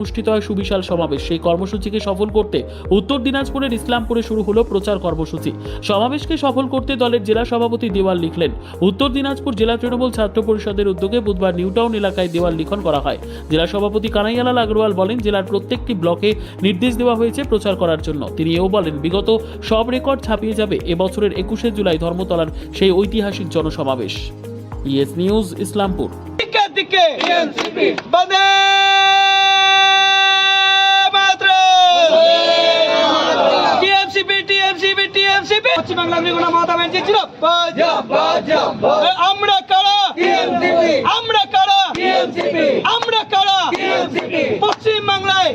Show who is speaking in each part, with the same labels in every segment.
Speaker 1: অনুষ্ঠিত হয় সুবিশাল সমাবেশ। সেই কর্মসূচিকে সফল করতে উত্তর দিনাজপুরের ইসলামপুরে শুরু হলো প্রচার কর্মসূচি। সমাবেশকে সফল করতে দলের জেলা সভাপতি দেওয়াল লিখলেন। উত্তর দিনাজপুর জেলা তৃণমূল ছাত্র পরিষদের উদ্যোগে বুধবার নিউটাউন এলাকায় দেওয়াল লিখন করা হয়। জেলা সভাপতি কানাইয়ালাল আগরওয়াল বলেন জেলার প্রত্যেকটি ব্লকে নির্দেশ দেওয়া হয়েছে প্রচার করার জন্য। তিনি এও বলেন বিগত সব রেকর্ড ছাপিয়ে যাবে এবছরের একুশে জুলাই ধর্মতলার সেই ঐতিহাসিক জনসমাবেশ। ES news Islampur.
Speaker 2: দিকে দিকে। টিএমসিপি পশ্চিম বাংলা নিগুণা মমতা ব্যানার্জি ছিল আমরা কারা? আমরা কারা? আমরা কারা? পশ্চিম বাংলায়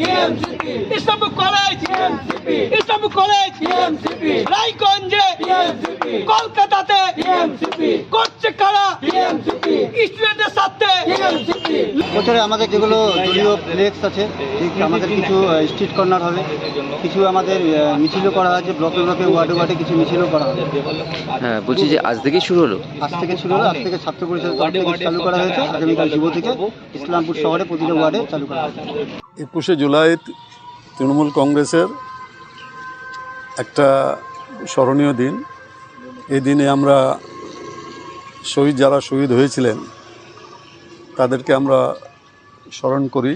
Speaker 2: ইসলামপুর কলেজ। ইসলামপুর কলেজ। রায়গঞ্জে কলকাতাতে করছে কারা স্টুডেন্টের সাথে।
Speaker 3: বছরে আমাদের যেগুলো দলীয় ফ্লেক্স আছে আমাদের কিছু স্ট্রিট কর্নার হবে। কিছু আমাদের মিছিলও করা হয়েছে ব্লকে ব্লকে ওয়ার্ডে ওয়ার্ডে কিছু মিছিলও করা হবে।
Speaker 4: হ্যাঁ বলছি যে আজ থেকেই শুরু হলো?
Speaker 3: আজ থেকে শুরু হলো আজ থেকে ছাত্র পরিষদের তরফ থেকে চালু করা হয়েছে আগামীকাল যুব থেকে ইসলামপুর শহরে প্রতিটা ওয়ার্ডে চালু করা হবে।
Speaker 5: একুশে জুলাই তৃণমূল কংগ্রেসের একটা স্মরণীয় দিন। এই দিনে আমরা শহীদ যারা শহীদ হয়েছিলেন, তাদেরকে আমরা স্মরণ করি।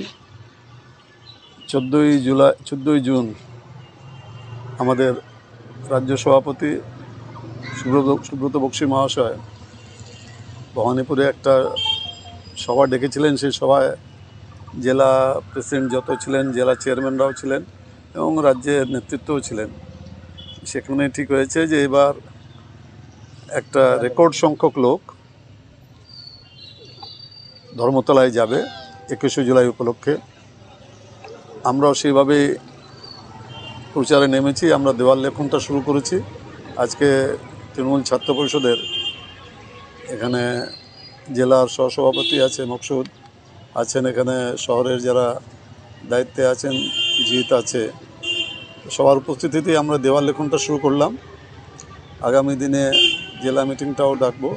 Speaker 5: চোদ্দোই জুলাই চোদ্দোই জুন আমাদের রাজ্য সভাপতি সুব্রত সুব্রত বক্সী মহাশয় ভবানীপুরে একটা সভা ডেকেছিলেন। সেই সভায় জেলা প্রেসিডেন্ট যত ছিলেন, জেলা চেয়ারম্যানরাও ছিলেন এবং রাজ্যের নেতৃত্বও ছিলেন। সেখানে ঠিক হয়েছে যে এবার একটা রেকর্ড সংখ্যক লোক ধর্মতলায় যাবে একুশে জুলাই উপলক্ষে। আমরাও সেইভাবে প্রচারে নেমেছি, আমরা দেওয়াল লেখনটা শুরু করেছি। আজকে তৃণমূল ছাত্র পরিষদের এখানে জেলার সহসভাপতি আছে মকসুদ, আছেন এখানে শহরের যারা দায়িত্বে আছেন, জিত আছে। সবার উপস্থিতিতেই আমরা দেওয়াল লেখনটা শুরু করলাম। আগামী দিনে জেলা মিটিংটাও ডাকবো।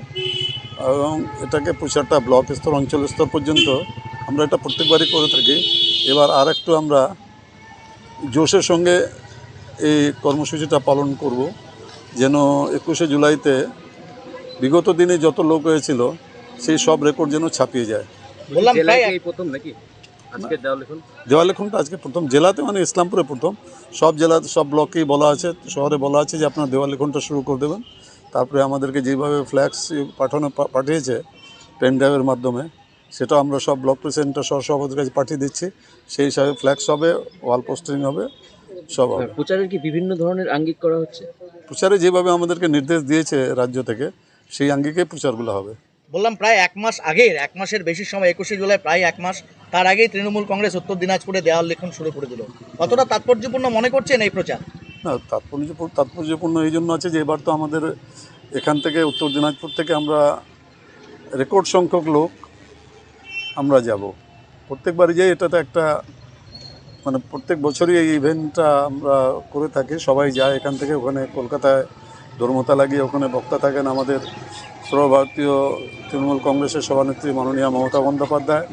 Speaker 5: এবং এটাকে প্রচারটা ব্লক স্তর অঞ্চল স্তর পর্যন্ত আমরা এটা প্রত্যেকবারই করে থাকি। এবার আর একটু আমরা জোশের সঙ্গে এই কর্মসূচিটা পালন করব। যেন একুশে জুলাইতে বিগত দিনে যত লোক হয়েছিল সেই সব রেকর্ড যেন ছাপিয়ে যায়।
Speaker 2: বললাম
Speaker 4: প্রথম নাকি? আজকে দেওয়া লিখুন।
Speaker 5: দেওয়ালেখনটা আজকে প্রথম জেলাতে মানে ইসলামপুরে প্রথম। সব জেলাতে সব ব্লকেই বলা আছে শহরে বলা আছে যে আপনার দেওয়ালেখনটা শুরু করে দেবেন। তারপরে আমাদেরকে যেভাবে ফ্ল্যাক্স পাঠানো পাঠিয়েছে পেন ড্রাইভের মাধ্যমে সেটা আমরা সব ব্লক প্রেসিডেন্টের সহসভাপতির কাছে পাঠিয়ে দিচ্ছি। সেই হিসাবে ফ্ল্যাক্স হবে ওয়াল পোস্টিং হবে সব হবে।
Speaker 4: প্রচারের কি বিভিন্ন ধরনের আঙ্গিক করা হচ্ছে?
Speaker 5: প্রচারে যেভাবে আমাদেরকে নির্দেশ দিয়েছে রাজ্য থেকে সেই আঙ্গিকে প্রচারগুলো হবে।
Speaker 2: বললাম প্রায় এক মাস আগের, এক মাসের বেশি সময়, একুশে জুলাই প্রায় এক মাস, তার আগেই তৃণমূল কংগ্রেস উত্তর দিনাজপুরে দেওয়াল লেখন শুরু করে দিল। কতটা তাৎপর্যপূর্ণ মনে করছেন এই প্রচার?
Speaker 5: না, তাৎপর্যপূর্ণ তাৎপর্যপূর্ণ এই জন্য আছে যে, এবার তো আমাদের এখান থেকে, উত্তর দিনাজপুর থেকে আমরা রেকর্ড সংখ্যক লোক আমরা যাব। প্রত্যেকবারই যাই এটা তো একটা মানে প্রত্যেক বছরই এই ইভেন্টটা আমরা করে থাকি, সবাই যায় এখান থেকে, ওখানে কলকাতায় ধর্মতলা গিয়ে ওখানে বক্তা থাকেন আমাদের সর্বভারতীয় তৃণমূল কংগ্রেসের সভানেত্রী মাননীয়া মমতা বন্দ্যোপাধ্যায়,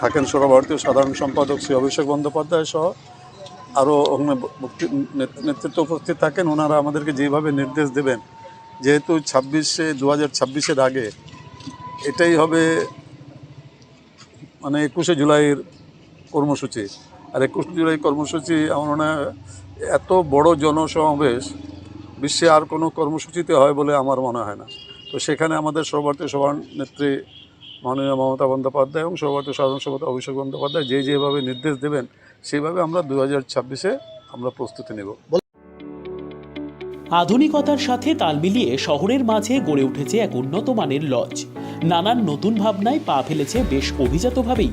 Speaker 5: থাকেন সর্বভারতীয় সাধারণ সম্পাদক শ্রী অভিষেক বন্দ্যোপাধ্যায় সহ আরও নেতৃত্ব উপস্থিত থাকেন। ওনারা আমাদেরকে যেভাবে নির্দেশ দেবেন, যেহেতু ছাব্বিশে দু হাজার ছাব্বিশের আগে এটাই হবে মানে একুশে জুলাইয়ের কর্মসূচি। আর একুশে জুলাই কর্মসূচি আমার মনে হয় এত বড় জনসমাবেশ, বিশ্বে আর কোনো কর্মসূচিতে হয় বলে আমার মনে হয় না। তো সেখানে আমাদের সর্বভারতীয় সভানেত্রী মাননীয় মমতা বন্দ্যোপাধ্যায় এবং সর্বভারতীয় সাধারণ সভাপতি অভিষেক বন্দ্যোপাধ্যায় যে যেভাবে নির্দেশ দেবেন, সেভাবে আমরা দু হাজার ছাব্বিশে আমরা প্রস্তুতি নেব।
Speaker 1: আধুনিকতার সাথে তাল মিলিয়ে শহরের মাঝে গড়ে উঠেছে এক উন্নত মানের লজ। নানান নতুন ভাবনায় পা ফেলেছে বেশ অভিজাতভাবেই